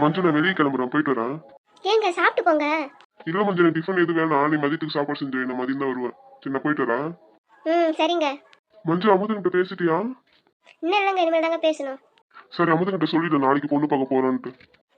மஞ்சு வெளியே கிளம்புறோம் போயிட்டு வரேன். ஏங்க சாப்பிட்டு போங்க இல்ல மஞ்சு எனக்கு டிஃபன் எதுவும் வேணாம் நீ மதியத்துக்கு சாப்பாடு செஞ்சு நான் மதியம் தான் வருவேன். சரி நான் போயிட்டு வரேன் ம் சரிங்க. மஞ்சு அமுதன்கிட்ட பேசிட்டியா? இன்னும் இல்லைங்க இனிமேல் தாங்க பேசணும். சரி அமுதன்கிட்ட சொல்லிட்டு நாளைக்கு பொண்ணு பார்க்க போறேன்ட்டு.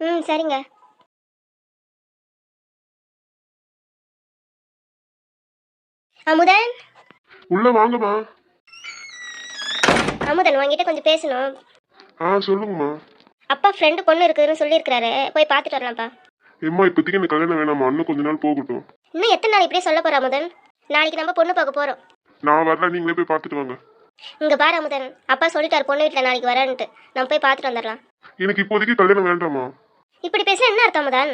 ம் சரிங்க. அமுதன்? உள்ள வாங்கம்மா. அமுதன் உங்ககிட்ட கொஞ்சம் பேசணும். ஆ சொல்லுங்கம்மா. அப்பா ஃப்ரெண்டு பொண்ணு இருக்குதுன்னு சொல்லியிருக்கிறாரு. போய் பார்த்துட்டு வரலாம்ப்பா. எம்மா இப்போதைக்கு எனக்கு கல்யாணம் வேணாம்மா. இன்னும் கொஞ்ச நாள் போகட்டும். இன்னும் எத்தனை நாள் இப்படியே சொல்ல போற அமுதன் நாளைக்கு நம்ம பொண்ணு பார்க்க போகிறோம் நான் வரல நீங்களே போய் பார்த்துட்டு வாங்க. இங்கே பாரு அமுதன் அப்பா சொல்லிட்டார் பொண்ணு வீட்டில் நாளைக்கு வரேன்ட்டு. நம்ம போய் பார்த்துட்டு வந்துடலாம். எனக்கு இப்போதைக்கு கல்யாணம் வேண்டாம்மா. இப்படி பேசினா என்ன அர்த்தம் அமுதன்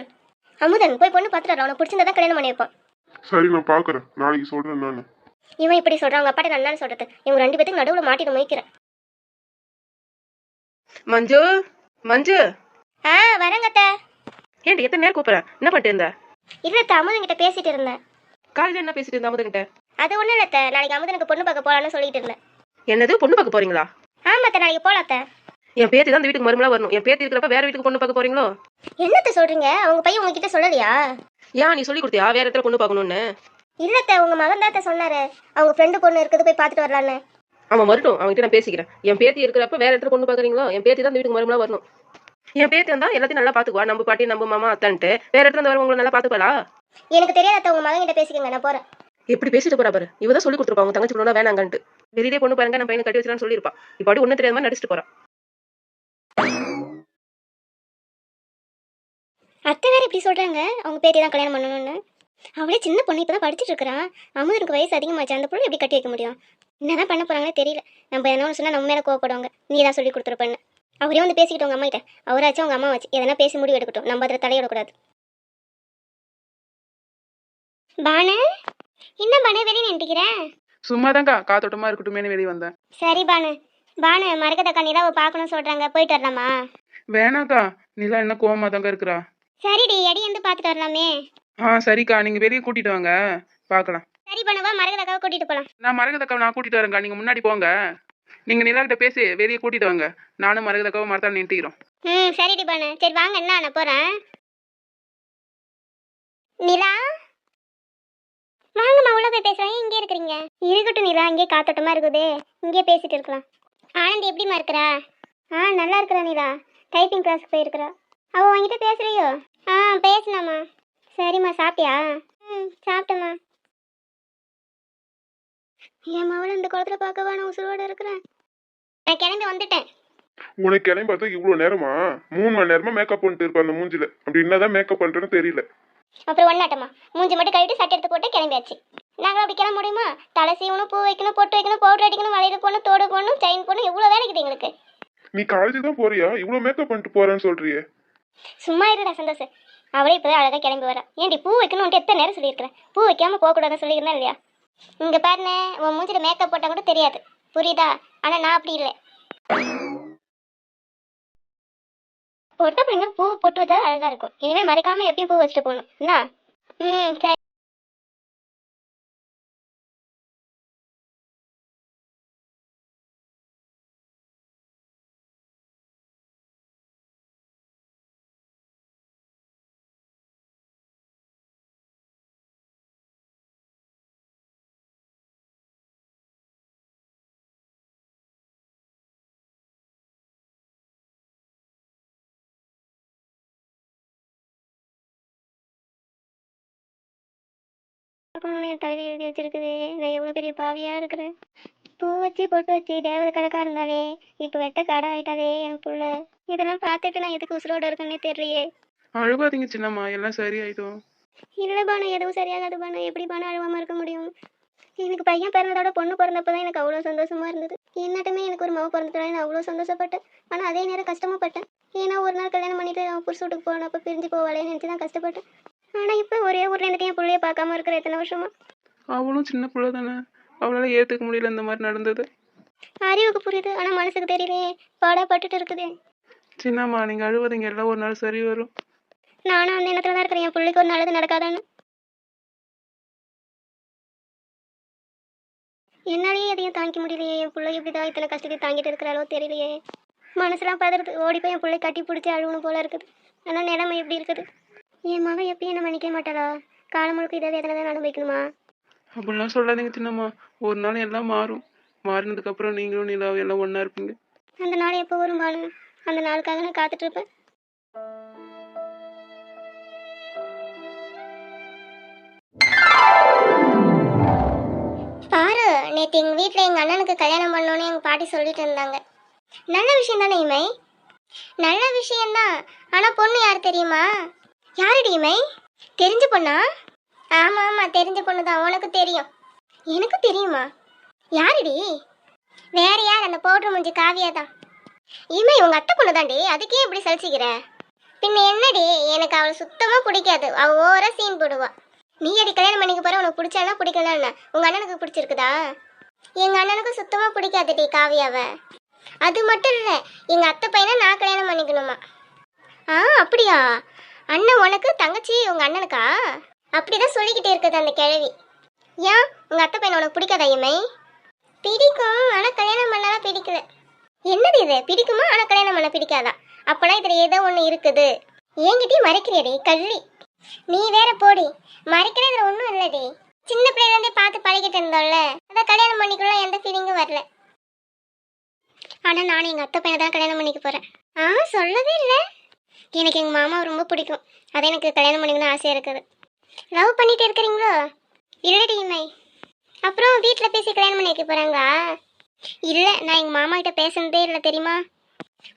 அமுதன் போய் பொண்ணு பார்த்துட்டு வரலாம். உனக்கு பிடிச்சிருந்தா தான் கல்யாணம் பண்ணி வைப்போம் சரி நான் பார்க்கறேன். நாளைக்கு சொல்றேன் நான். இவன் இப்படி சொல்கிறான் அவங்க அப்பாட்ட நான் என்னன்னு சொல்கிறது இவங்க ரெண்டு பேத்துக்கு நடுவில் மாட்டிட்டு முயக்கிறேன் மஞ்சு? மஞ்சு? ஆ வரேங்க அத்தை. ஏன்டி எத்தனை நேரம் கூப்பிட்றேன் என்ன பண்ணிட்டு இருந்த? இல்லை அத்தை அமுதன் கிட்ட பேசிட்டு இருந்தேன். காலையில என்ன பேசிட்டு இருந்த அமுதன்கிட்ட? அது ஒன்றும் இல்லை அத்தை. நாளைக்கு அமுதனுக்கு பொண்ணு பார்க்க போகலான்னு சொல்லிட்டு இருந்தேன். என்னது பொண்ணு பார்க்க போறீங்களா? ஆமா அத்தை நாளைக்கு போகலாம் அத்தை. என் பேத்தி தான் இந்த வீட்டுக்கு மறுமலா வரணும். என் பேத்தி இருக்கிறப்ப வேற வீட்டுக்கு பொண்ணு பார்க்க போறீங்களோ? என்னத்த சொல்றீங்க? அவங்க பையன் உங்ககிட்ட சொல்லலையா? ஏன் நீ சொல்லி கொடுத்தியா? வேற இடத்துல பொண்ணு பார்க்கணும்னு. இல்ல அத்தை உங்க மகன் தான் அத்தை சொன்னாரு. அவங்க ஃப்ரெண்டு பொண்ணு இருக்குது போய் பார்த்துட்டு வரலான்னு. அவன் வரட்டும் அவன்கிட்ட நான் பேசிக்கிறேன். என் பேத்தி இருக்கிறப்ப வேற இடத்துல பொண்ணு பார்க்குறீங்களோ? என் பேத்தி தான் இந்த வீட்டுக்கு மறுமலா வரணும். என் பேத்தி வந்தா எல்லாத்தையும் நல்லா பாத்துக்குவா. நம்ம பாட்டி நம்ம மாமா அத்தான்ட்டு. வேற இடத்துல இருந்து வரவங்களை நல்லா பாத்துப்பாளா? எனக்கு தெரியாத அத்தை உங்க மகன் கிட்ட பேசிக்கங்க நான் போறேன். எப்படி பேசிட்டு போறா பாரு. இவ தான் சொல்லி கொடுத்துருப்பா அவங்க தங்கச்சி பொண்ணு வேணாங்கன்ட்டு. வெளியிலே பொண்ணு பாருங்க நம்ம பையனை கட்டி வச்சிடான்னு சொல்லியிருப்பா. இப்போ அப்படி ஒன்றும் தெரியாத மாதிரி நடிச்சிட்டு போறா. அத்தை வேற இப்படி சொல்றாங்க. அவங்க பேத்தி தான் கல்யாணம் பண்ணணும்னு. அவளே சின்ன பொண்ணு இப்பதான் படிச்சுட்டு இருக்கிறான் அமுதனுக்கு வயசு அதிகமாச்சு. அந்த பொண்ணு எப்படி கட்டி வைக்க முடியும்? என்னதான் பண்ண போறாங்களே தெரியல. நம்ம என்ன சொன்னா நம்ம மேல கோவப்படுவாங்க. நீ தான் சொல்லி கொடுத்துருப்பேன்னு. அவரே வந்து பேசிக்கிட்டு உங்க அம்மா கிட்ட அவராச்சும் அவங்க அம்மா வச்சு எதனா பேசி முடிவு எடுக்கட்டும். நம்ம அதில் தலையிடக்கூடாது பானு என்ன பானு வெளியே நின்றுக்கிறேன் சும்மாதான்க்கா காத்தோட்டமா இருக்கட்டுமேனு வெளியே வந்தேன். சரி பானு. பானு மரகதக்கா நிலாவை பார்க்கணும்னு சொல்றாங்க. போயிட்டு வரலாமா? வேணாக்கா நிலா என்ன கோவமா தாங்க இருக்கிறா. சரிடி எடி வந்து பார்த்துட்டு வரலாமே. ஆ சரிக்கா நீங்க வெளியே கூட்டிட்டு வாங்க. பார்க்கலாம் சரி பண்ணுவா மரகதக்காவை கூட்டிட்டு போலாம். நான் மரகதக்காவை நான் கூட்டிட்டு வரேன்க்கா. நீங்க முன்னாடி போங்க. நீங்க நிலாட்ட பேசி வெளியே கூட்டிட்டு வாங்க. நானும் மரகதக்காவை மரத்தால் நின்றுக்கிறோம் ம் சரிடி பானு சரி வாங்க என்ன நான் போறேன்? நிலா? வாங்கம்மா உள்ள போய் பேசுறேன். இங்கே இருக்கிறீங்க. இருக்கட்டும் நிலா இங்கே காத்தோட்டமா இருக்குதே. இங்கே பேசிட்டு இருக்கலாம். ஆனந்தி எப்படிம்மா இருக்கிறா? ஆ நல்லா இருக்கிறா நிலா. டைப்பிங் கிளாஸ்க்கு போயிருக்கிறா. அவ உங்ககிட்ட பேசுறியோ ஆ பேசினாம்மா. சரிம்மா சாப்பிட்டியா? ம் சாப்பிட்டேம்மா. என் மவளை இந்த குளத்துல பார்க்கவா நான் உசுரோடு இருக்கிறேன். நான் கிளம்பி வந்துட்டேன். உனக்கு கிளம்பி பார்த்தா இவ்வளோ நேரமா? மூணு மணி நேரமா மேக்கப் பண்ணிட்டு இருப்பேன் அந்த மூஞ்சில. அப்படி என்னதான் மேக்கப் பண்றேன்னு தெரியல. அப்புறம் ஒன்னாட்டமா மூஞ்சி மட்டும் கழுவிட்டு சட்டை எடுத்து போட்டு கிளம்பியாச்சு. நாங்களும் அப்படி கிளம்ப முடியுமா? தலை சீவணும் பூ வைக்கணும் பொட்டு வைக்கணும் பவுடர் அடிக்கணும் வளையல் போடணும் தோடு போடணும் செயின் போடணும் இவ்வளோ வேலை இருக்குது எங்களுக்கு. நீ காலேஜ் தான் போறியா? இவ்வளோ மேக்கப் பண்ணிட்டு போறேன்னு சொல்றியே. சும்மா இருடா சந்தோஷ். அவளே இப்போதான் அழகாக கிளம்பி வரா. ஏன்டி பூ வைக்கணும்ட்டு எத்தனை நேரம் சொல்லியிருக்கிறேன்? பூ வைக்காம போகக்கூடாதுன்னு சொல்லியிருந்தேன் இல்லையா? இங்கே பாருண்ணே உன் மூஞ்சில மேக்கப் போட்டால் கூட தெரியாது. புரியுதா? ஆனா நான் அப்படி இல்லை. பொட்ட பிள்ளைங்க பூ பொட்டு வச்சா அழகா இருக்கும். இனிமே மறைக்காம எப்பயும் பூ வச்சுட்டு போகணும். என்ன? ம் சரி. என் தலையில எழுதி வச்சிருக்குது. நான் எவ்வளோ பெரிய பாவியா இருக்கிறேன்? பூ வச்சு பொட்டு வச்சு தேவதை கணக்கா இருந்தாலே இப்போ வெட்ட கடை ஆயிட்டாலே என் புள்ள. இதெல்லாம் பார்த்துட்டு நான் எதுக்கு உசுரோட இருக்கேன்னே தெரியலையே. அழுகாதீங்க சின்னம்மா எல்லாம் சரியாயிடும். இல்லை பானு எதுவும் சரியாகாது பானு. எப்படி பானு அழுவாம இருக்க முடியும்? எனக்கு பையன் பிறந்ததோட பொண்ணு பிறந்தப்போ தான் எனக்கு அவ்வளோ சந்தோஷமா இருந்தது. என்னட்டுமே எனக்கு ஒரு மக பிறந்ததுனால நான் அவ்வளோ சந்தோஷப்பட்டேன். ஆனால் அதே நேரம் கஷ்டமும் பட்டேன். ஏன்னா ஒரு நாள் கல்யாணம் பண்ணிட்டு அவன் புருஷ வீட்டுக்கு போனப்போ பிரிஞ்சு போவாளே நினச்சி தான் கஷ்டப்பட்டேன். ஆனா இப்ப ஒரே ஒரு ரெண்டு என் பிள்ளைய பார்க்காம இருக்கிற எத்தனை வருஷமா? அவளும் சின்ன பிள்ளை தானே. அவளால ஏத்துக்க முடியல இந்த மாதிரி நடந்தது. அறிவுக்கு புரியுது ஆனா மனசுக்கு தெரியலையே. பாடா பட்டுட்டு இருக்குதே. சின்னம்மா நீங்க அழுவதீங்க. எல்லாம் ஒரு நாள் சரி வரும். நானும் அந்த எண்ணத்துல தான் இருக்கிறேன். என் பிள்ளைக்கு ஒரு நல்லது நடக்காதான்னு. என்னாலேயே எதையும் தாங்கிக்க முடியலையே. என் பிள்ளை இப்படிதான் இத்தனை கஷ்டத்தை தாங்கிட்டு இருக்கிறாளோ தெரியலையே. மனசுலாம் பதறது. ஓடி போய் என் பிள்ளை கட்டி பிடிச்சி அழுவணும் போல இருக்குது. ஆனா நிலைமை எப்படி இருக்குது? என் மகன் எப்பயும் என்ன மன்னிக்க மாட்டாளா காலம் முழுக்க இதை வேதனை தான் அனுபவிக்கணுமா? அப்படிலாம் சொல்லாதீங்க சின்னம்மா. ஒரு நாள் எல்லாம் மாறும். மாறினதுக்கு அப்புறம் நீங்களும் நிலாவும் எல்லாம் ஒண்ணா இருப்பீங்க. அந்த நாள் எப்போ வரும் பானு அந்த நாளுக்காக நான் காத்துட்டு இருப்பேன் பாரு நேற்று எங்கள் வீட்டில் எங்கள் அண்ணனுக்கு கல்யாணம் பண்ணணும்னு எங்கள் பாட்டி சொல்லிட்டு இருந்தாங்க. நல்ல விஷயம் தானே இமை? நல்ல விஷயம்தான். ஆனால் பொண்ணு யார் தெரியுமா? யாருடி இமை? தெரிஞ்ச பொண்ணா? ஆமாம் ஆமாம் தெரிஞ்ச பொண்ணு தான் உனக்கு தெரியும். எனக்கு தெரியுமா? யாருடி? வேற யார் அந்த பவுடர் மூஞ்சி காவியா தான் இமை உங்க அத்தை பொண்ணு தாண்டி அதுக்கே இப்படி சலிச்சிக்கிற? பின்ன என்னடி? எனக்கு அவளை சுத்தமா பிடிக்காது. அவ ஓவரா சீன் போடுவா. நீ அடி கல்யாணம் பண்ணிக்க போற உனக்கு பிடிச்சானா பிடிக்கலன்னா உங்கள் உங்க அண்ணனுக்கு பிடிச்சிருக்குதா? எங்க அண்ணனுக்கு சுத்தமா பிடிக்காதுடி காவியாவ. அது மட்டும் இல்லை எங்க அத்தை பையனை நான் கல்யாணம் பண்ணிக்கணுமா? ஆ அப்படியா? அண்ணன் உனக்கு தங்கச்சி உங்க அண்ணனுக்கா? அப்படிதான் சொல்லிக்கிட்டே இருக்குது அந்த கிழவி. ஏன்? உங்க அத்தை பையன் உனக்கு பிடிக்காதா இமை பிடிக்கும் ஆனா கல்யாணம் பண்ணலாம் பிடிக்கல. என்னது இது? பிடிக்குமா? ஆனா கல்யாணம் பண்ண பிடிக்காதா? அப்பனா இதுல ஏதோ ஒண்ணு இருக்குது. என்கிட்டயும் மறைக்கிறியடி கள்ளி. நீ வேற போடி. மறைக்கிறதுல ஒண்ணும் இல்லடி. சின்ன பிள்ளைல இருந்தே பார்த்து பழகிட்டு இருந்தோம்ல. அதான் கல்யாணம் பண்ணிக்கலாம் எந்த ஃபீலிங்கும் வரல. ஆனா நானும் எங்க அத்தை பையனை தான் கல்யாணம் பண்ணிக்க போறேன். ஆ சொல்லவே இல்லை. எனக்கு எங்கள் மாமா ரொம்ப பிடிக்கும். அதை எனக்கு கல்யாணம் பண்ணிக்கணும்னு ஆசையாக இருக்குது. லவ் பண்ணிட்டு இருக்கிறீங்களோ? இல்லடி இமை அப்புறம் வீட்டில் பேசி கல்யாணம் பண்ணி வைக்க போறாங்களா? இல்லை நான் எங்கள் மாமா கிட்ட பேசுனதே இல்லை தெரியுமா?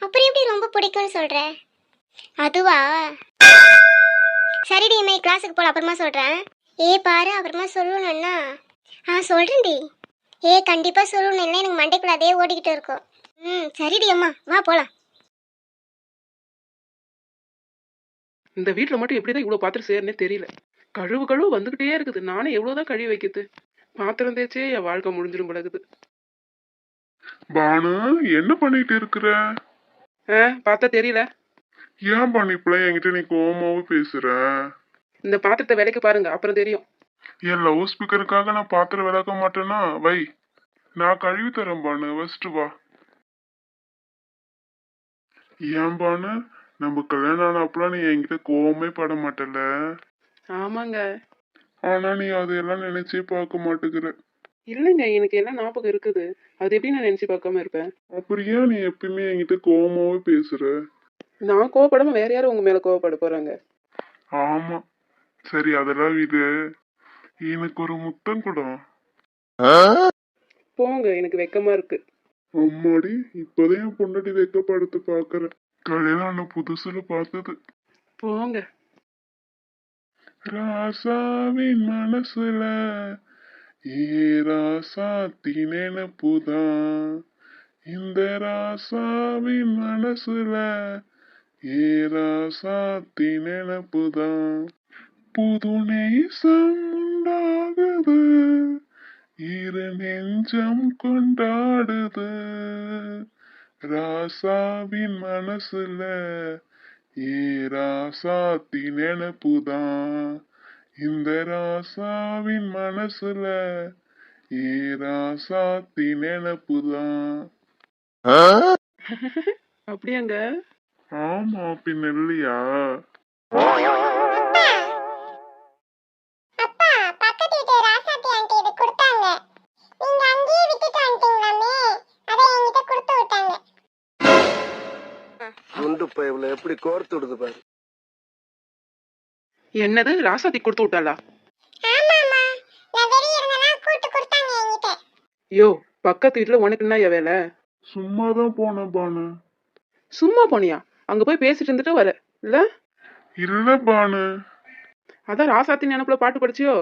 அப்புறம் எப்படி ரொம்ப பிடிக்கும்னு சொல்கிற அதுவா? சரிடி இமை கிளாஸுக்கு போல அப்புறமா சொல்கிறேன் ஏ பாரு அப்புறமா சொல்லணும்னா ஆ சொல்கிறேன்டி ஏ கண்டிப்பாக சொல்லணும் இல்லை எனக்கு மண்டைக்குள்ள அதே ஓடிக்கிட்டு இருக்கும். ம் சரிடி அம்மா வா போகலாம் இந்த வீட்ல மட்டும் எப்படிதான் இவ்வளவு பாத்திரம் செய்யறனே தெரியல. கழுவு கழுவு வந்துகிட்டே இருக்குது. நானே எவ்வளவுதான் கழுவி வைக்கிறது? பாத்திரம் தேய்ச்சே என் வாழ்க்கை முடிஞ்சிடும் பழகுது பானு என்ன பண்ணிட்டு இருக்கிற? ஆ பார்த்தா தெரியல. ஏன் பானு இப்பெல்லாம் என்கிட்ட நீ கோவமாவே பேசுற? இந்த பாத்திரத்தை விலைக்கு பாருங்க அப்புறம் தெரியும். என் லவ் ஸ்பீக்கருக்காக நான் பாத்திரம் விளக்க மாட்டேனா? வை நான் கழுவி தரேன் பானு. ஃபர்ஸ்ட் வா. ஏன் பானு? நம்ம கல்யாணம் ஆன அப்பலாம் நீ என்கிட்ட கோவமே பட மாட்டல ஆமாங்க. ஆனா நீ அதையெல்லாம் நினைச்சே பார்க்க மாட்டேங்கிற. இல்லைங்க எனக்கு எல்லாம் ஞாபகம் இருக்குது? அது எப்படி நான் நினைச்சு பார்க்காம இருப்பேன்? அப்புறம் ஏன் நீ எப்பயுமே என்கிட்ட கோவமாவே பேசுற? நான் கோவப்படாம வேற யாரும் உங்க மேல கோவப்பட போறாங்க. ஆமா. சரி அதெல்லாம் இது எனக்கு ஒரு முத்தம் கூட. போங்க எனக்கு வெக்கமா இருக்கு. அம்மாடி இப்பதான் என் பொண்டாட்டி வைக்கப்படுத்து பாக்குறேன் கல்யாணம் ஆன புதுசுல பார்த்தது. போங்க. ராசாவின் மனசுல ஏ ராசாத்தி நினைப்புதான் இந்த ராசாவின் மனசுல ஏ ராசாத்தி நினைப்புதான் புது நேசம் உண்டாகுது. இரு நெஞ்சம் கொண்டாடுது. ராசாவின் மனசுல ஏ ராசாத்தி நினைப்புதான் இந்த ராசாவின் மனசுல ஏ ராசாத்தி நினைப்புதான் அப்படியாங்க? ஆமா பின்ன இல்லையா குண்டு பைப்ல எப்படி கோர்த்து விடுது பாரு. என்னது? ராசாத்தி கொடுத்து விட்டாளா? ஆமாமா நான் வெளிய இருந்தனா கூட்டு கொடுத்தாங்க என்கிட்ட. யோ பக்கத்து வீட்டுல உனக்கு என்ன ஐயா வேலை? சும்மாதான் போனேன் பானு. சும்மா போனியா? அங்க போய் பேசிட்டு இருந்துட்டு வர. இல்ல? இல்ல பானு. அதான் ராசாத்தி நினைப்புல பாட்டு படிச்சியோ?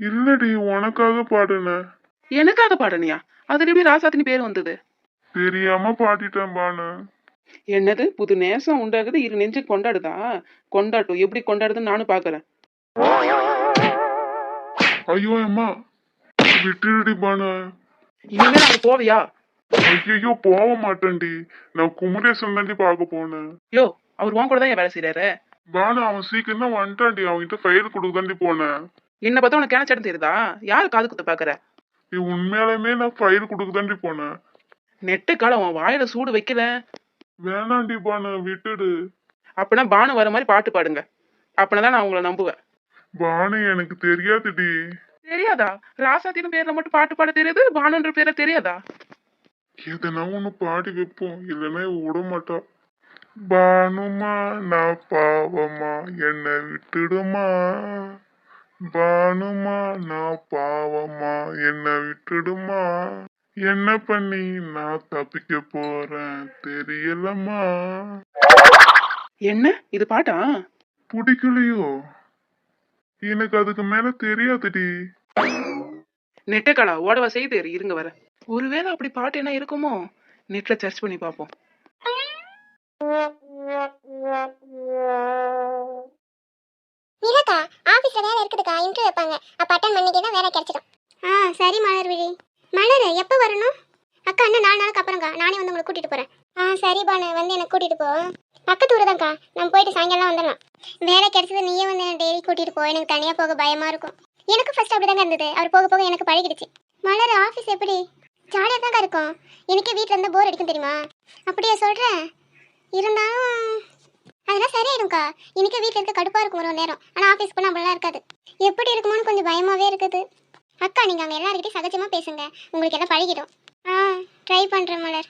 இல்லடி உனக்காக பாடுனேன். எனக்காக பாடனியா? அதுல எப்படி ராசாத்தினி பேர் வந்தது? தெரியாம பாடிட்டேன் பானு என்னது? புது நேசம் உண்டாகுது? இரு நெஞ்சு கொண்டாடுதா? கொண்டாட்டும். எப்படி கொண்டாடுதுன்னு நானும் பாக்குறேன் ஐயோ அம்மா. விட்டுடி பானு இனிமேல் அங்க போவியா? ஐயோ போக மாட்டேன்டி. நான் குமரேசன் தாண்டி பார்க்க போனேன். யோ அவர் உன் கூட தான் வேலை செய்யறாரு பானு அவன் சீக்கிரம் தான் வந்துட்டான்டி. அவன்கிட்ட ஃபைல் கொடுக்க தாண்டி போனேன். என்ன பார்த்தா உனக்கு கிணச்சடம் தெரியுதா? யாரு காது குத்த பாக்குற உண்மையாலுமே நான் ஃபைல் கொடுக்க தாண்டி போனேன். நெட்டு காலம் உன் வாயில சூடு வைக்கல. வேணாண்டி பானு விட்டுடு. அப்படின்னா பானு வர மாதிரி பாட்டு பாடுங்க. அப்படின்னா நான் உங்களை நம்புவேன். பானு எனக்கு தெரியாதுடி. தெரியாதா? ராசாத்தின் பேர்ல மட்டும் பாட்டு பாட தெரியாது? பானுன்ற பேர்ல தெரியாதா? எதனா ஒண்ணு பாடி வைப்போம். இல்லைன்னா விட மாட்டா. பானுமா நான் பாவமா? என்னை விட்டுடுமா? பானுமா நான் பாவமா? என்னை விட்டுடுமா? என்ன பண்ணி நான் தப்பிக்க போறேன் தெரியலம்மா. என்ன? இது பாட்டா? பிடிக்கலையோ? எனக்கு அதுக்கு மேல தெரியாதுடி. நெட்டக்காலா ஓடவா செய்து இருங்க வர ஒருவேளை அப்படி பாட்டு என்ன இருக்குமோ? நெட்ல சர்ச் பண்ணி பார்ப்போம் நிலக்கா ஆபீஸ்ல வேலை இருக்குதுக்கா இன்டர்வியூ வைப்பாங்க. அப்ப அட்டன் பண்ணிட்டே வேலை கிடைச்சிடும் ஆ சரி மலர் விழி மலர் எப்போ வரணும்? அக்கா இன்னும் நாலு நாளுக்கு அப்புறம்க்கா. நானே வந்து உங்களை கூட்டிகிட்டு போகிறேன் ஆ சரி பானு. வந்து என்னை கூட்டிகிட்டு போ. பக்கத்து ஊர் தான்க்கா. நம்ம போயிட்டு சாயங்காலம் வந்துடலாம். வேலை கிடைச்சது நீயே வந்து என்னை டெய்லி கூட்டிகிட்டு போ. எனக்கு தனியாக போக பயமாக இருக்கும். எனக்கு ஃபர்ஸ்ட் அப்படிதாங்க இருந்தது. அவர் போக போக எனக்கு பழகிடுச்சு. மலர் ஆஃபீஸ் எப்படி? ஜாலியாக தாங்க இருக்கும். எனக்கே வீட்டில் இருந்து போர் அடிக்கும் தெரியுமா? அப்படியா சொல்கிறேன் இருந்தாலும் அதெல்லாம் சரியாயிடும்க்கா. எனக்கு வீட்டில் இருக்க கடுப்பாக இருக்கும் ஒரு நேரம். ஆனால் ஆஃபீஸ் போனால் அப்படிலாம் இருக்காது. எப்படி இருக்குமோன்னு கொஞ்சம் பயமாகவே இருக்குது. அக்கா நீங்கள் அங்கே எல்லாருக்கிட்டையும் சகஜமாக பேசுங்க. உங்களுக்கு எல்லாம் பழகிடும். ஆ ட்ரை பண்ணுறேன் மலர்.